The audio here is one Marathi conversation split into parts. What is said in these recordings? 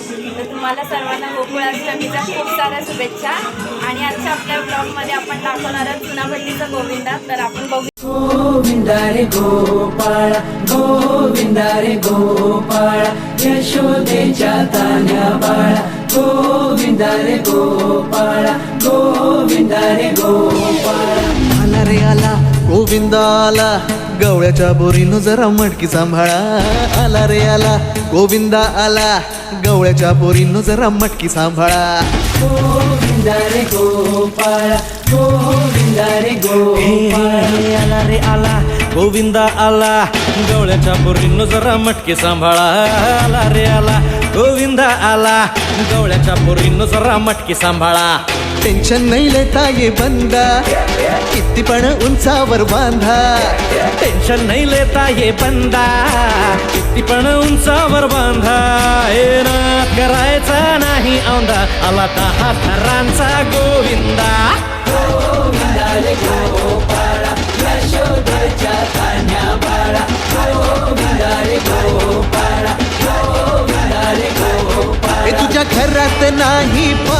तुम्हाला सर्वांना गोकुळाष्टमीच्या खूप साऱ्या शुभेच्छा. आणि आजच्या आपल्या ब्लॉगमध्ये आपण दाखवणार आहोत चुनाभट्टीचा गोविंदा. तर आपण बघू गोविंदा रे गोपाळ गोविंदा रे गोपाळ यशोदेच्या तान्या बाळा. गोविंदा रे गोपाळ गोविंदा रे गोपाळ. आला रे आला गोविंदा आला गवळ्याच्या बोरीनं जरा मटकी सांभाळा. आला रे आला गोविंदा आला गवळ्याच्या बोरीनं जरा मटकी सांभाळा. गोपाळ गोपाळ. आला रे आला गोविंदा आला गवळ्याच्या पोरीनं जरा मटके सांभाळा. आला रे आला गोविंदा आला गवळ्याच्या पोरीनं जरा मटके सांभाळा. टेन्शन नाही लेता ये बंदा। किती पण उंचावर बांधा। टेन्शन नाही लेता ये बंदा। किती पण उंचावर बांधा। ये ना करायचा नाही औंदा। आला दहा थरांचा गोविंदा। गोविंदा हे तुझ्या घरात नाही पण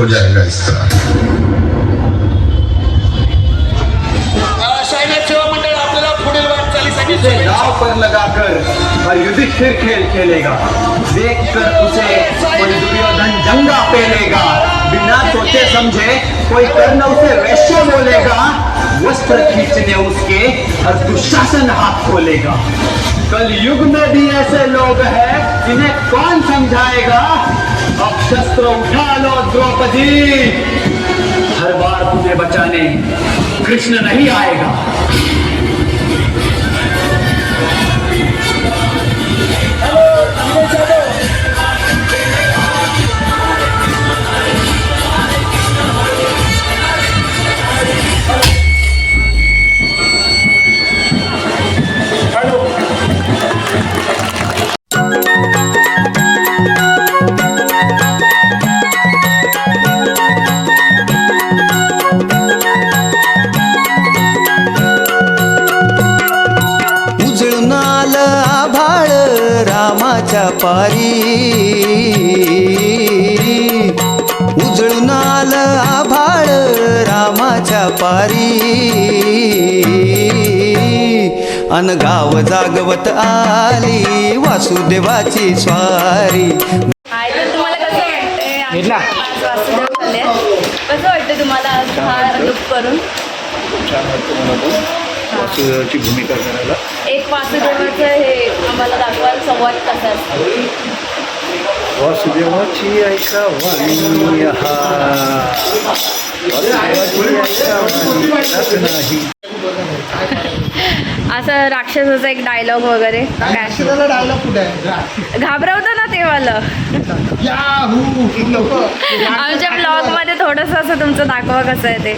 हो जाएगा इस तरह नाव पर लगाकर और युधिष्ठिर खेल खेलेगा देख कर उसे कोई दुर्योधन जंगा पहनेगा बिना सोचे समझे कोई कर्ण उसे वैश्य बोलेगा. वस्त्र खींचने उसके और दुशासन हाथ खोलेगा। कल युग में भी ऐसे लोग हैं, जिन्हें कौन समझाएगा? अब शस्त्र उठा लो द्रौपदी। हर बार तुम्हें बचाने कृष्ण नहीं आएगा। पारी उजळून आलं आभाळ रामाच्या पारी. अन गाव जागवत आली वासुदेवाची स्वारी. तुम्हाला कसं वाटतं हा करून? वासुदेवाची भूमिका करायला? एक वासुदेवाचं हे आम्हाला दाखवाल संवाद कसा असतो वासुदेवाची ऐका वाणी हा वासुदेवाची ऐका वाणी रात नाही. असं राक्षसाचा एक डायलॉग वगैरे. काय डायलॉग कुठे आहे? घाबरवतं ना ते वालं आमच्या ब्लॉगमध्ये थोडस असं तुमचं दाखवा कसं आहे ते.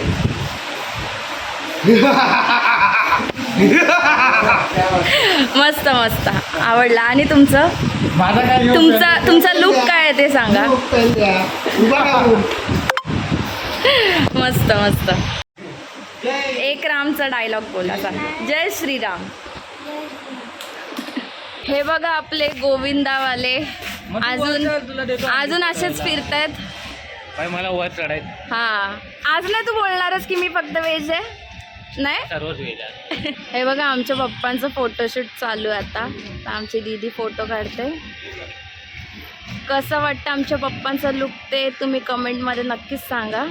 मस्त मस्त. आवडला. आणि तुमचं? तुमचा? तुमचा लुक काय आहे ते सांगा. मस्त मस्त. एक रामचा डायलॉग बोला सांग जय श्रीराम. हे बघा आपले गोविंदावाले. अजून अजून असेच फिरतायत. मला वर चढायचं. हा. आज नाही तू बोलणारच की मी फक्त व्हेज आहे? नाही? हे बघा आमच्या पप्पांचं फोटोशूट चालू आहे आता. तर आमची दीदी फोटो काढते. कसं वाटतं आमच्या पप्पांचं लुक ते तुम्ही कमेंटमध्ये नक्कीच सांगा.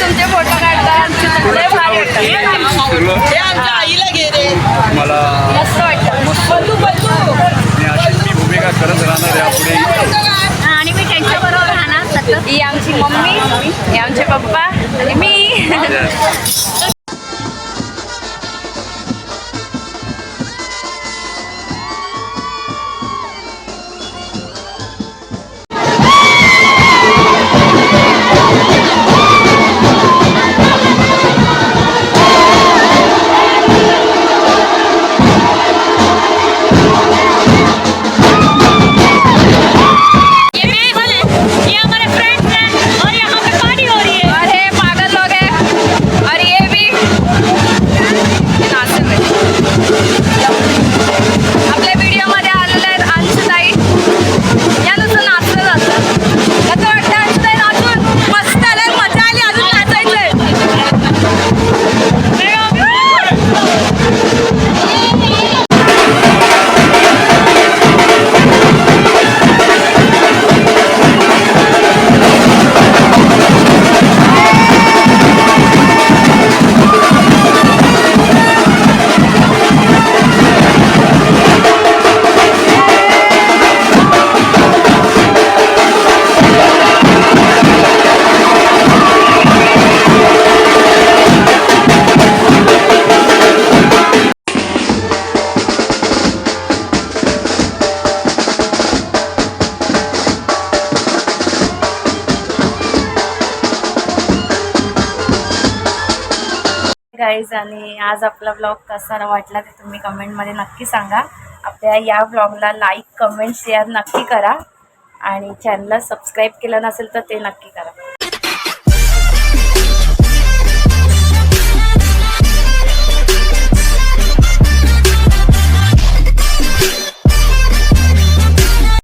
तुमचे फोटो काढतात. मला मस्त वाटतं मी अशीच मी भूमिका करत राहणार यापुढे. आणि मी त्यांच्याबरोबर राहणार सतत ही आमची मम्मी हे आमचे पप्पा आणि मी. गाईज आणि आज आपला ब्लॉग कसा वाटला ते तुम्ही कमेंटमध्ये नक्की सांगा. आपल्या या ब्लॉगला लाईक कमेंट शेअर नक्की करा. आणि चॅनलला सबस्क्राईब केलं नसेल तर ते नक्की करा.